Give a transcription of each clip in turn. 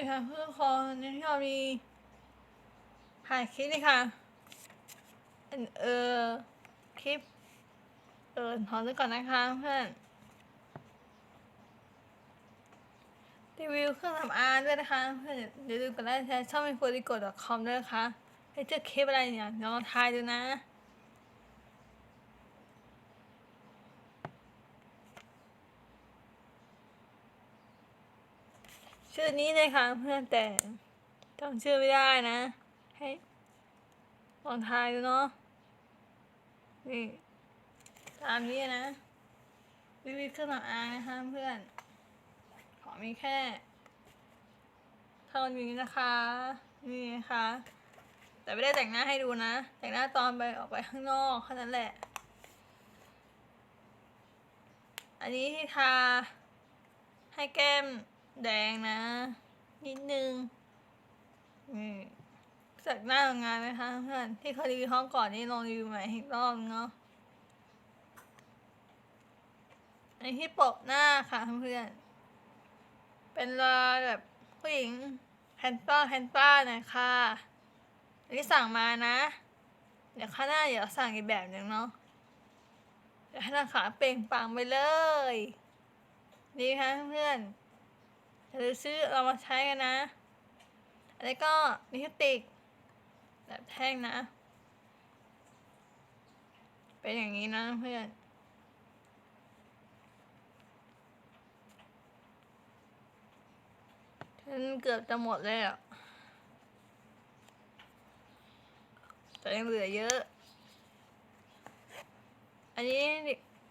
ดีค่ะเพื่อนคนนี้ที่เรามีถ่ายคลิปนี่ค่ะอันเออคลิปเออถอนไปก่อนนะคะเพื่อนรีวิวเครื่องทำอางด้วยนะคะเพื่อนเดี๋ยวดูกันได้ใช้ช่องมีโฟลิโกดคอมด้วยนะคะให้เจอคลิปอะไรเนี่ยลองทายดูนะ ชื่อนี้เลยค่ะเพื่อนแต่จำชื่อไม่ได้นะ ให้ลองทายดูเนาะนี่ตามนี้นะวิวิเครื่องสำอางนะคะเพื่อน ขอมีแค่เท่านี้นะคะ นี่นะคะ แต่ไม่ได้แต่งหน้าให้ดูนะ แต่งหน้าตอนไปออกไปข้างนอกแค่นั้นแหละ อันนี้ที่ทาให้แก้ม แดงนะ นิดนึงนี่จากหน้าโรงงานไหมคะเพื่อนที่เขารีวิวห้องก่อนนี่ลองรีวิวใหม่อีกรอบนึงเนาะอันที่ปะหน้าค่ะเพื่อนเป็นลายแบบผู้หญิงแฮนต้าแฮนต้าน่อยค่ะอันนี้สั่งมานะ เดี๋ยวข้างหน้าเดี๋ยวสั่งอีกแบบหนึ่งเนาะเดี๋ยวให้ราคาเปล่งปังไปเลย ดีค่ะเพื่อน อย่าลืมซื้อเรามาใช้กันนะอันนี้ก็ลิปสติกแบบแท่งนะ เป็นอย่างนี้นะเพื่อนฉันเกือบจะหมดเลยอะแต่ยังเหลือเยอะ อันนี้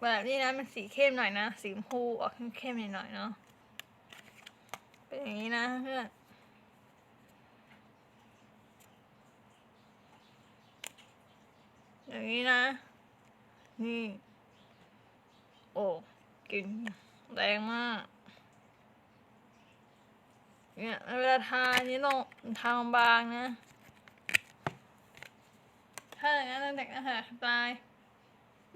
แบบนี้นะมันสีเข้มหน่อยนะ สีชมพูออกเข้มๆหน่อยๆเนาะ เป็นอย่างนี้นะเพื่อนอย่างนี้นะ นี่ โอ้กินแรงมากเนี่ยเวลาทานนี้ลงทาบางนะ ถ้าอย่างนั้นเราแต่งหาค่ะสไตล์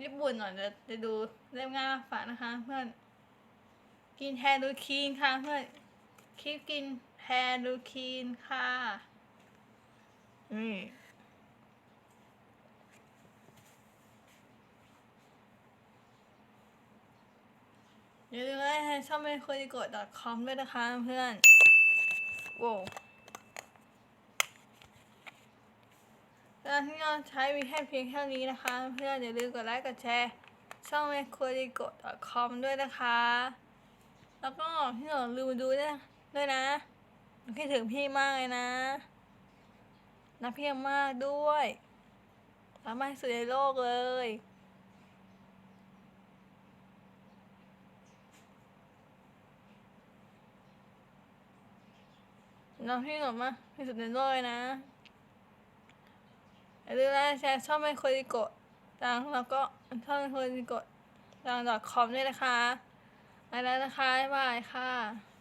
ญี่ปุ่นหน่อยจะจะดูเรียบง่ายมากฝากนะคะเพื่อน กินแทนดูคีนค่ะเพื่อน คลิปกินแทนดูคีนค่ะนี่อย่าลืมไลค์ให้ช่องเป็นคุยกด .com ด้วยนะคะเพื่อนโว้วการที่เราใช้มีแค่เพียงแค่นี้นะคะ เพื่อนอย่าลืมกดไลค์กดแชร์ช่องเป็นคุยกด .com ด้วยนะคะ แล้วก็ที่เราลืมดูด้วย ด้วยนะคิดถึงพี่มากเลยนะรักพี่มากด้วยรักมากที่สุดในโลกเลยน้องพี่หนูมากที่สุดในโลกเลยนะอย่าลืมนะแชร์ชองไม่คุยกดดังแล้วก็ชองไม่คุยกดดัง .com ด้วยนะคะไปแล้วนะคะ บ๊ายบายค่ะ